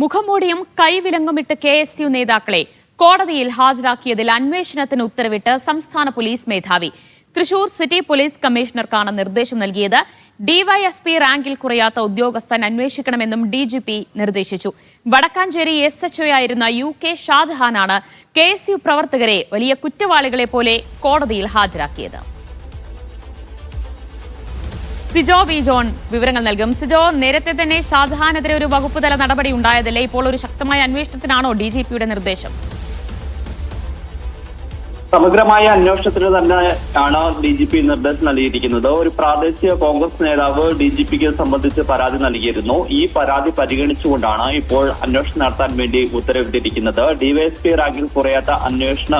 മുഖംമൂടിയും കൈവിലങ്ങുമിട്ട് K S U നേതാക്കളെ കോടതിയിൽ ഹാജരാക്കിയതിൽ അന്വേഷണത്തിന് ഉത്തരവിട്ട് സംസ്ഥാന പോലീസ് മേധാവി. തൃശൂർ സിറ്റി പോലീസ് കമ്മീഷണർക്കാണ് നിർദ്ദേശം നൽകിയത്. ഡിവൈഎസ്പി റാങ്കിൽ കുറയാത്ത ഉദ്യോഗസ്ഥൻ അന്വേഷിക്കണമെന്നും ഡി ജി പി നിർദ്ദേശിച്ചു. വടക്കാഞ്ചേരി എസ് എച്ച് ആയിരുന്ന യു കെ ഷാജഹാനാണ് കെ എസ് യു പ്രവർത്തകരെ വലിയ കുറ്റവാളികളെ പോലെ കോടതിയിൽ ഹാജരാക്കിയത്. സിജോ വി ജോൺ വിവരങ്ങൾ നൽകും. സിജോ നേരത്തെ തന്നെ ഷാജഹാനെതിരെ ഒരു വകുപ്പ് തല നടപടി ഉണ്ടായതല്ലേ? ഇപ്പോൾ ഒരു ശക്തമായ അന്വേഷണത്തിനാണോ ഡി ജി പിയുടെ നിർദ്ദേശം? സമഗ്രമായ അന്വേഷണത്തിന് തന്നെ ആണ് ഡി ജി പി നിർദ്ദേശം നൽകിയിരിക്കുന്നത്. ഒരു പ്രാദേശിക കോൺഗ്രസ് നേതാവ് ഡി ജി പിക്ക് സംബന്ധിച്ച് പരാതി നൽകിയിരുന്നു. ഈ പരാതി പരിഗണിച്ചുകൊണ്ടാണ് ഇപ്പോൾ അന്വേഷണം നടത്താൻ വേണ്ടി ഉത്തരവിട്ടിരിക്കുന്നത്. ഡിവൈഎസ്പി റാങ്കിൽ കുറയാത്ത അന്വേഷണ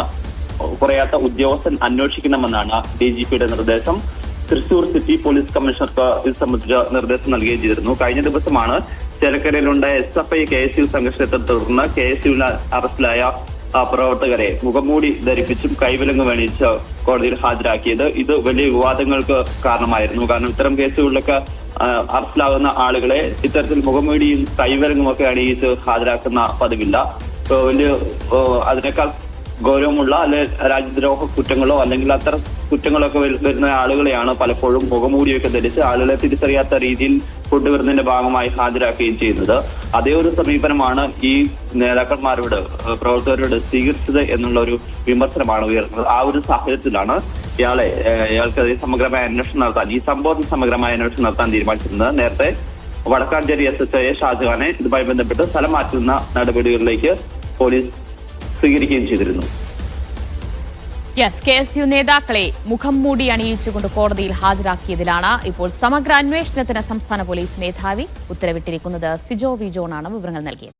കുറയാത്ത ഉദ്യോഗസ്ഥൻ അന്വേഷിക്കണമെന്നാണ് ഡി ജി പിയുടെ നിർദ്ദേശം. തൃശൂർ സിറ്റി പോലീസ് കമ്മീഷണർക്ക് ഇത് സംബന്ധിച്ച നിർദ്ദേശം നൽകുകയും ചെയ്തിരുന്നു. കഴിഞ്ഞ ദിവസമാണ് ചേലക്കരയിലുണ്ടായ S F I K S U സംഘർഷത്തെ തുടർന്ന് കെ എസ് യുവിൽ അറസ്റ്റിലായ പ്രവർത്തകരെ മുഖംമൂടി ധരിപ്പിച്ചും കൈവിലങ്ങ് വേണിച്ച് കോടതിയിൽ ഹാജരാക്കിയത്. ഇത് വലിയ വിവാദങ്ങൾക്ക് കാരണമായിരുന്നു. കാരണം ഇത്തരം കേസുകളിലൊക്കെ അറസ്റ്റിലാകുന്ന ആളുകളെ ഇത്തരത്തിൽ മുഖംമൂടിയും കൈവിലങ്ങുമൊക്കെ അണിയിച്ച് ഹാജരാക്കുന്ന പതിവില്ല. വലിയ അതിനേക്കാൾ ഗൗരവമുള്ള അല്ലെ രാജ്യദ്രോഹ കുറ്റങ്ങളോ അല്ലെങ്കിൽ അത്തരം കുറ്റങ്ങളൊക്കെ വരു- വരുന്ന ആളുകളെയാണ് പലപ്പോഴും മുഖമൂടിയൊക്കെ ധരിച്ച് ആളുകളെ തിരിച്ചറിയാത്ത രീതിയിൽ കൊണ്ടുവരുന്നതിന്റെ ഭാഗമായി ഹാജരാക്കുകയും ചെയ്യുന്നത്. അതേ ഒരു സമീപനമാണ് ഈ നേതാക്കന്മാരോട് പ്രവർത്തകരോട് സ്വീകരിച്ചത് എന്നുള്ള ഒരു വിമർശനമാണ് ഉയർന്നത്. ആ ഒരു സാഹചര്യത്തിലാണ് ഇയാളെ ഇയാൾക്കെതിരെ സമഗ്രമായ അന്വേഷണം നടത്താൻ ഈ സംഭവത്തിൽ സമഗ്രമായ അന്വേഷണം നടത്താൻ തീരുമാനിച്ചിരുന്നത്. നേരത്തെ വടക്കാഞ്ചേരി എസ് എച്ച് ഐ ഷാജഹാനെ ഇതുമായി ബന്ധപ്പെട്ട് സ്ഥലം മാറ്റുന്ന നടപടികളിലേക്ക് പോലീസ് സ്വീകരിക്കുകയും ചെയ്തിരുന്നു. യെസ് കെ എസ് യു നേതാക്കളെ മുഖം മൂടി അണിയിച്ചുകൊണ്ട് കോടതിയിൽ ഹാജരാക്കിയതിലാണ് ഇപ്പോൾ സമഗ്ര അന്വേഷണത്തിന് സംസ്ഥാന പോലീസ് മേധാവി ഉത്തരവിട്ടിരിക്കുന്നത്. സിജോ വി ജോണാണ് വിവരങ്ങൾ നൽകിയത്.